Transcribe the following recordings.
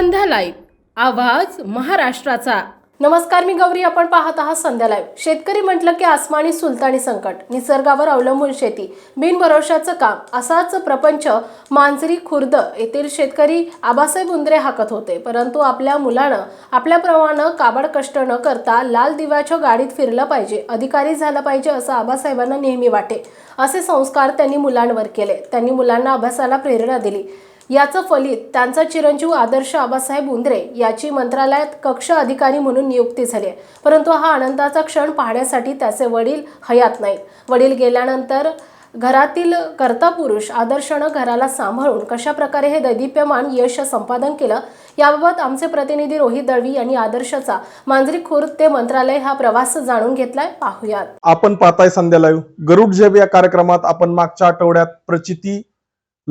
संध्या live आवाज महाराष्ट्राचा. नमस्कार मी गौरी. आपण पाहत आहात संध्या लाईव्ह शेतकरी म्हटलं की आसमानी सुलतानी संकट. निसर्गावर अवलंबून शेती. बिनभरोशाचं काम. असाच प्रपंच मांजरी खुर्द येथील शेतकरी आबासाहेब उंद्रे हाकत होते. परंतु आपल्या मुलानं आपल्याप्रमाणे काबड कष्ट न करता लाल दिव्याच्या गाडीत फिरलं पाहिजे. अधिकारी झालं पाहिजे असं आबासाहेबांना नेहमी वाटे. असे संस्कार त्यांनी मुलांवर केले. त्यांनी मुलांना अभ्यासाला प्रेरणा दिली. याचं फलित त्यांचा चिरंजीव आदर्श आबासाहेब उंदरे याची मंत्रालयात कक्ष अधिकारी म्हणून नियुक्ती झाली आहे. परंतु हा आनंदाचा क्षण पाहण्यासाठी त्याचे वडील हयात नाहीत. वडील गेल्यानंतर घरातील कर्ता पुरुष आदर्शनं घराला सांभाळून कशा प्रकारे हे दैदिप्यमान यश संपादन केलं याबाबत आमचे प्रतिनिधी रोहित दळवी यांनी आदर्शचा मांजरी खुर्द ते मंत्रालय हा प्रवास जाणून घेतलाय. पाहूयात. आपण पाहताय संध्या लाईव्ह गरुड जेब या कार्यक्रमात आपण मागच्या आठवड्यात प्रचिती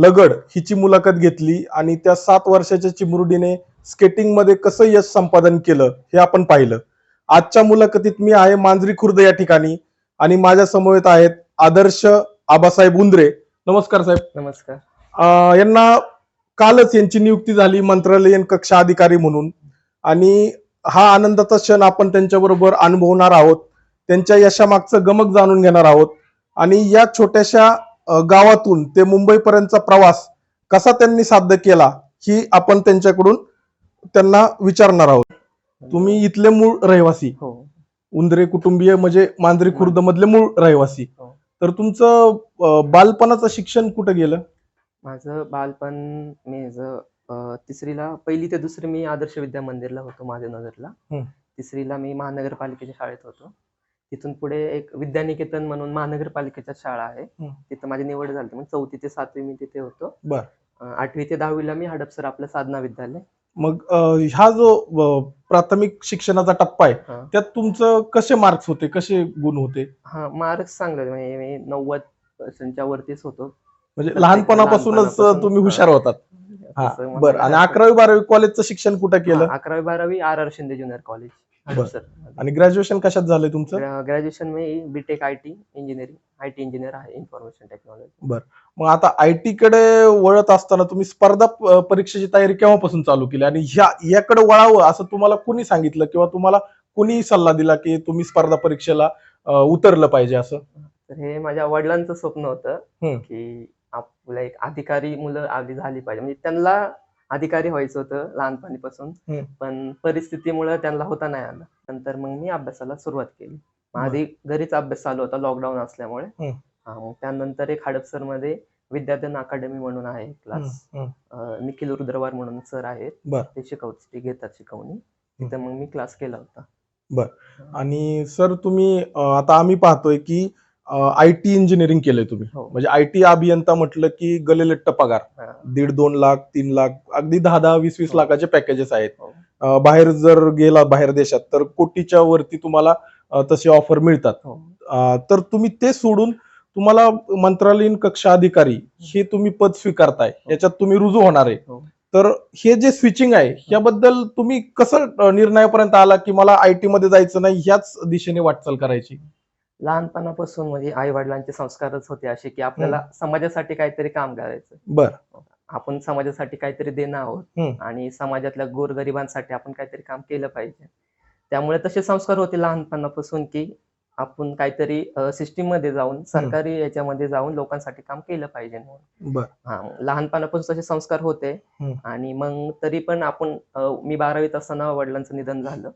लगड हिची मुलाखत घेतली आणि त्या सात वर्षाच्या चिमुरडीने स्केटिंगमध्ये कसं यश संपादन केलं हे आपण पाहिलं. आजच्या मुलाखतीत मी आहे मांजरी खुर्द या ठिकाणी आणि माझ्या समवेत आहेत आदर्श आबासाहेब उंद्रे. नमस्कार साहेब. नमस्कार. यांना कालच यांची नियुक्ती झाली मंत्रालयीन कक्षा अधिकारी म्हणून. आणि हा आनंदाचा क्षण आपण त्यांच्याबरोबर अनुभवणार आहोत. त्यांच्या यशामागचं गमक जाणून घेणार आहोत. आणि या छोट्याशा गावातून ते मुंबईपर्यंतचा प्रवास कसा त्यांनी साध्य केला ही आपण त्यांच्याकडून त्यांना विचारणार आहोत. तुम्ही इथले मूळ रहिवासी. हो. उंदरे कुटुंबीय म्हणजे मांजरी खुर्द मधले मूळ रहिवासी. हो. तर तुमचं अं, बालपणाचं शिक्षण कुठं गेलं? माझं बालपण मी ज- अं, तिसरीला पहिली ते दुसरी मी आदर्श विद्या मंदिरला होतो महादेवनगरला हं. तिसरीला मी महानगरपालिकेच्या शाळेत होतो. तिथून पुढे एक विद्यानिकेतन म्हणून महानगरपालिकेच्या शाळा आहे. तिथं माझी निवड झाली मग चौथी ते सातवी मी तिथे होतो. आठवी ते दहावीला मी हडपसर आपलं साधना विद्यालय. मग अं, हा जो प्राथमिक शिक्षणाचा टप्पा आहे. त्यात तुमचं कसे मार्क्स होते? कसे गुण होते? हा मार्क्स चांगले. म्हणजे मी नव्वद पर्सेंटच्या वरतीच होतो. म्हणजे लहानपणापासूनच लहानपणापासून, तुम्ही. हुशार होतात. हा. बरं. आणि अकरावी बारावी कॉलेजचं शिक्षण कुठं केलं? अकरावी बारावी R R Shinde junior college आणि ग्रॅज्युएशन कशात झालंय तुमचं? Graduation me B Tech I T engineering I T engineer आहे इन्फॉर्मेशन टेक्नॉलॉजी मग आता आय टी कडे वळत असताना तुम्ही स्पर्धा प- परीक्षेची तयारी केव्हापासून चालू केली? आणि ह्या याकडे वळावं असं तुम्हाला कुणी सांगितलं किंवा तुम्हाला कुणी सल्ला दिला की तुम्ही स्पर्धा परीक्षेला अं, उतरलं पाहिजे असं? तर हे माझ्या वडिलांचं स्वप्न होतं हम्म. की आपल्या एक अधिकारी मुलं आधी झाली पाहिजे. म्हणजे त्यांना अधिकारी व्हायचं होतं लहानपणीपासून. हम्म. पण परिस्थितीमुळे त्यांना होता नाही आलं. नंतर मग मी अभ्यासाला सुरुवात केली. मग आधी घरीच अभ्यास चालू होता लॉकडाऊन असल्यामुळे. हम्म. हा, मग त्यानंतर एक हडपसरमध्ये विद्यार्थन अकादमी म्हणून आहे क्लास हम्म. निखिल रुद्रवार म्हणून सर आहेत. बर. ते शिकवत ते घेतात शिकवणी. तिथं मग मी क्लास केला होता. आणि सर तुम्ही अं, आता आम्ही पाहतोय की आय टी इंजिनिअरिंग केलंय तुम्ही हो. म्हणजे आय टी अभियंता म्हटलं की गलेलट्ट पगार हा. दीड दोन लाख तीन लाख अगदी दहा दहा वीस वीस हो. लाखाचे पॅकेजेस आहेत हो. बाहेर जर गेला बाहेर देशात तर कोटीच्या वरती तुम्हाला तसे ऑफर मिळतात तर तुम्ही ते सोडून तुम्हाला मंत्रालयीन कक्षा अधिकारी हे तुम्ही पद स्वीकारताय याच्यात तुम्ही रुजू होणार आहे. तर हे जे स्विचिंग आहे याबद्दल तुम्ही कसं निर्णयापर्यंत आला की मला आय टी मध्ये जायचं नाही ह्याच दिशेने वाटचाल करायची लहानपणापासून म्हणजे आई वडिलांचे संस्कारच होते असे की आपल्याला समाजासाठी काहीतरी काम करायचं. बर. आपण समाजासाठी काहीतरी देणं आहोत. आणि समाजातल्या गोरगरिबांसाठी आपण काहीतरी काम केलं पाहिजे. त्यामुळे तसे संस्कार होते लहानपणापासून की आपण काहीतरी सिस्टीममध्ये जाऊन सरकारी याच्यामध्ये जाऊन लोकांसाठी काम केलं पाहिजे म्हणून. हा लहानपणापासून तसे संस्कार होते. आणि मग तरी पण आपण मी बारावीत असताना वडिलांचं निधन झालं.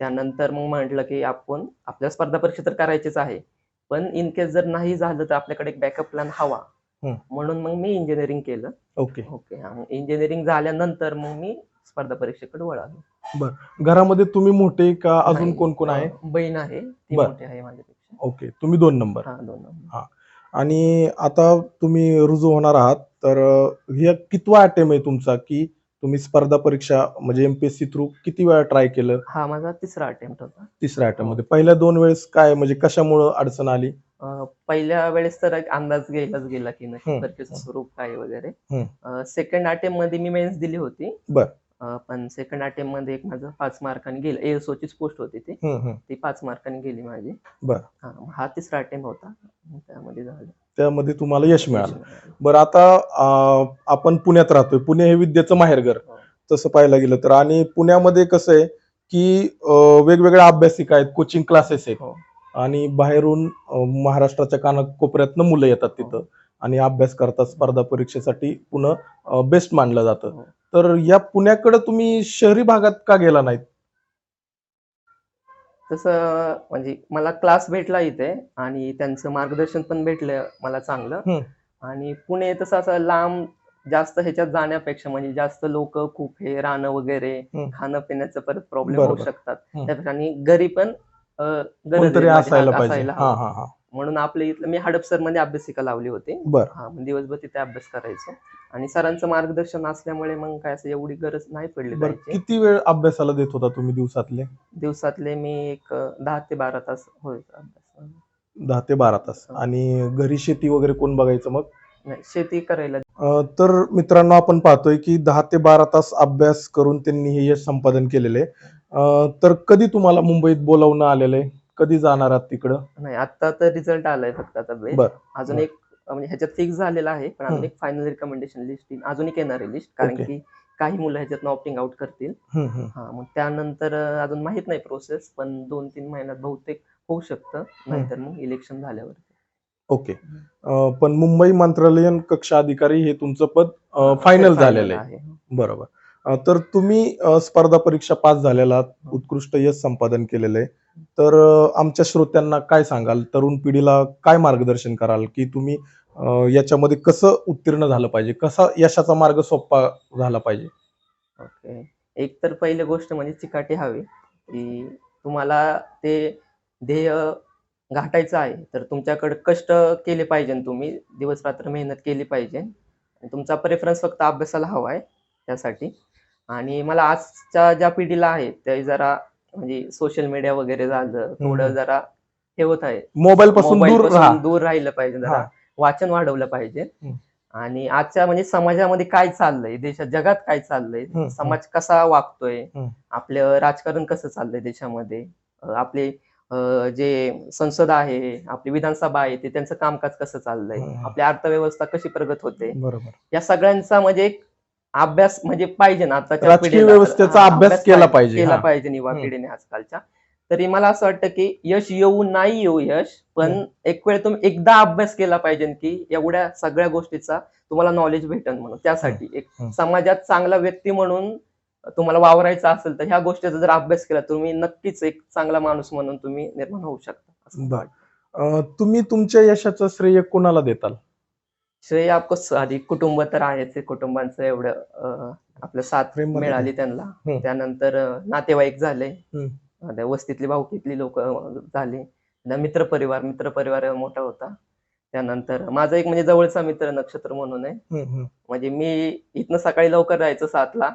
त्यानंतर मग म्हटलं की आपण आपल्या स्पर्धा परीक्षा तर करायचीच आहे. पण इन केस जर नाही झालं तर आपल्याकडे एक बॅकअप प्लॅन हवा. म्हणून मग मी इंजिनिअरिंग केलं. ओके. ओके. इंजिनिअरिंग झाल्यानंतर मग मी स्पर्धा परीक्षेकडे वळालो. घरामध्ये तुम्ही मोठे का अजून कोण कोण आहे? बहीण आहे. ती बर. मोठी आहे माझ्यापेक्षा. ओके. तुम्ही दोन नंबर. हा दोन नंबर. आणि आता तुम्ही रुजू होणार आहात. तर हे कितवा अटेम आहे तुमचा की तुम्ही स्पर्धा परीक्षा म्हणजे एमपीएससी थ्रू किती वेळा ट्राय केलं? हा माझा तिसरा अटेम्प्ट होता. तिसऱ्या अटेम्प्टमध्ये. पहिल्या दोन वेळेस काय म्हणजे कशामुळं अडचण आली? अ, पहिल्या वेळेस तर एक अंदाज गेलाच गेला की नक्की हम्म. परीक्षेचं स्वरूप काय वगैरे. सेकंड अटेम्प्टमध्ये मी मेन्स दिली होती. बर. अ, पण सेकंड अटेम्प्टमध्ये एक माझं पाच मार्कांनी गेलं. एएसओ चीच पोस्ट होती ती. हम्म, हम्म. ती पाच मार्कांनी गेली माझी. बर. हा हा तिसरा अटेम्प्ट होता. त्यामध्ये झालं. त्यामध्ये तुम्हाला यश मिळालं. बरं आता आपण पुण्यात राहतोय पुणे हे विद्येचं माहेरघर हो. तसं पाहायला गेलं तर आणि पुण्यामध्ये कसं आहे की वेगवेगळ्या अभ्यासिका आहेत कोचिंग क्लासेस आहेत हो. आणि बाहेरून महाराष्ट्राच्या कानाकोपऱ्यातनं मुलं येतात तिथं हो. आणि अभ्यास करतात स्पर्धा परीक्षेसाठी पुन्हा बेस्ट मानलं जातं. तर या पुण्याकडे तुम्ही शहरी भागात का गेला नाहीत तसं म्हणजे मला क्लास भेटला इथे आणि त्यांचं मार्गदर्शन पण भेटलं मला चांगलं. आणि पुणे तसं असं लांब जास्त ह्याच्यात जाण्यापेक्षा म्हणजे जास्त लोक खूप हे राहणं वगैरे. खाणं पिण्याचं परत प्रॉब्लेम होऊ. शकतात. त्यापेक्षा आणि घरी पण म्हणून आपल्या इथलं मी हडपसरमध्ये अभ्यासिका लावली होती हा मग दिवसभर तिथे अभ्यास करायचो आणि सरांचं मार्गदर्शन असल्यामुळे मग काय असं एवढी गरज नाही पडली बर किती वेळ अभ्यासाला देत होता तुम्ही दिवसातले? दिवसातले मी एक अं, दहा ते बारा तास होय अभ्यास. दहा ते बारा तास. आणि घरी शेती वगैरे कोण बघायचं मग? नाही शेती करायला. अं, तर मित्रांनो आपण पाहतोय की दहा ते बारा तास अभ्यास करून त्यांनी हे यश संपादन केलेले तर कधी तुम्हाला मुंबईत बोलावणं आलेलं आहे? कधी जाणार आहात तिकडं? नाही आता तर रिझल्ट आलाय फक्त आता. बर, अजून बर. एक म्हणजे ह्याच्यात फिक्स झालेला आहे. पण अजून. एक फायनल रिकमेंडेशन लिस्ट अजून एक येणार आहे लिस्ट कारण. की काही मुलं ह्याच्यात ऑप्टिंग आउट करतील. हा मग त्यानंतर अजून माहीत नाही प्रोसेस पण दोन तीन महिन्यात बहुतेक होऊ शकतं. नाहीतर मग इलेक्शन झाल्यावर ओके. पण मुंबई मंत्रालयीन कक्ष अधिकारी हे तुमचं पद फायनल झालेलं आहे. बरोबर. तर तुम्ही स्पर्धा परीक्षा पास झालेला आहात, उत्कृष्ट यश संपादन केलेलं आहे. तर आमच्या श्रोत्यांना काय सांगाल? तरुण पिढीला काय मार्गदर्शन कराल? की तुम्ही याच्यामध्ये कसं उत्तीर्ण झालं पाहिजे? कसा यशाचा मार्ग सोपा झाला पाहिजे? ओके. एक तर पहिली गोष्ट म्हणजे चिकाटी हवी की तुम्हाला ते ध्येय गाठायचं आहे तर तुमच्याकडे कष्ट केले पाहिजे तुम्ही. दिवस रात्र मेहनत केली पाहिजे. तुमचा प्रेफरन्स फक्त अभ्यासाला हवा आहे त्यासाठी. आणि मला आजच्या ज्या पिढीला आहे ते जरा म्हणजे सोशल मीडिया वगैरे झालं थोडं. जरा हे होत आहे. मोबाईल पासून दूर राहिलं पाहिजे जरा. वाचन वाढवलं पाहिजे. आणि आजच्या म्हणजे समाजामध्ये काय चाललंय देशात जगात काय चाललंय. समाज कसा वागतोय. आपलं राजकारण कसं चाललंय देशामध्ये आपले जे संसद आहे आपली विधानसभा आहे ते त्यांचं कामकाज कसं चाललंय. आपली अर्थव्यवस्था कशी प्रगत होते बरोबर या सगळ्यांचा म्हणजे एक अभ्यास म्हणजे पाहिजे ना आताच्या. व्यवस्थेचा अभ्यास केला पाहिजे, केला. पाहिजे युवा. पिढीने आजकालच्या तरी मला असं वाटतं की यश येऊ नाही येऊ यश पण. एक वेळ तुम्ही एकदा अभ्यास केला पाहिजे की एवढ्या सगळ्या गोष्टीचा तुम्हाला नॉलेज भेटेल म्हणून त्यासाठी एक. समाजात चांगला व्यक्ती म्हणून तुम्हाला वावरायचं असेल तर ह्या गोष्टीचा जर अभ्यास केला तुम्ही नक्कीच एक चांगला माणूस म्हणून तुम्ही निर्माण होऊ शकता बर. तुम्ही तुमच्या यशाचं श्रेय कोणाला देताल श्रेय आपकोच आधी कुटुंब तर आहेच आहे. कुटुंबांचं एवढं आपलं साथ मिळाली त्यांना. त्यानंतर नातेवाईक झाले त्या वस्तीतली भाऊकीतली लोक झाली मित्र परिवार मित्र परिवार मोठा होता त्यानंतर माझा एक म्हणजे जवळचा मित्र नक्षत्र म्हणून आहे. म्हणजे मी इथनं सकाळी लवकर जायचो सातला.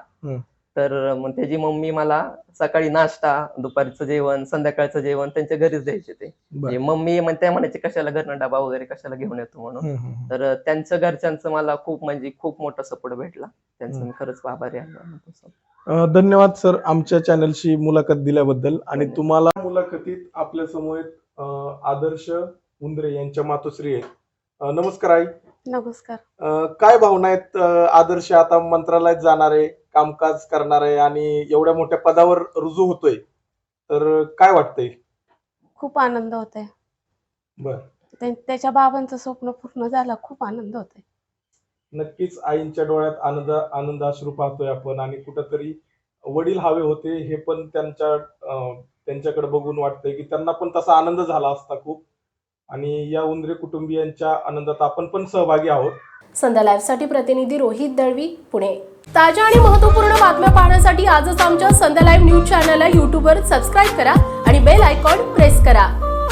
तर मग त्याची मम्मी मला सकाळी नाश्ता दुपारचं जेवण संध्याकाळचं जेवण त्यांच्या घरीच द्यायचे ते. म्हणजे मम्मी त्या म्हणायचे कशाला घरनं डबा वगैरे कशाला घेऊन येतो म्हणून. तर त्यांच्या घरच्यांचं मला खूप म्हणजे खूप मोठा सपोर्ट भेटला त्यांचं. मी खरंच आभारी आहे धन्यवाद सर आमच्या चॅनलशी मुलाखत दिल्याबद्दल. आणि. तुम्हाला मुलाखतीत आपल्यासमोर आदर्श उंद्रे यांच्या मातोश्री आहेत. नमस्कार आई. नमस्कार. काय भावना आहेत आदर्श आता मंत्रालयात जाणार आहे कामकाज करणार आहे आणि एवढ्या मोठ्या पदावर रुजू होतोय? तर काय वाटतंय? खूप आनंद होतोय. बर. त्या- त्याच्या बाबांचं स्वप्न पूर्ण झालं खूप आनंद होतोय. नक्कीच आईंच्या डोळ्यात आनंद आनंदाश्रू पाहतोय आपण. आणि कुठंतरी वडील हवे होते हे पण त्यांच्या त्यांच्याकडे बघून वाटतंय की त्यांना पण तसा आनंद झाला असता खूप. आणि या उंदरे कुटुंबियांच्या आनंदात आपण पण सहभागी आहोत. संध्या लाईव्हसाठी प्रतिनिधी रोहित दळवी पुणे. ताज्या आणि महत्त्वपूर्ण बातम्या पाहण्यासाठी आजच आमच्या संध्या लाईव्ह न्यूज चॅनलला युट्यूबवर सबस्क्राईब करा आणि बेल आयकॉन प्रेस करा.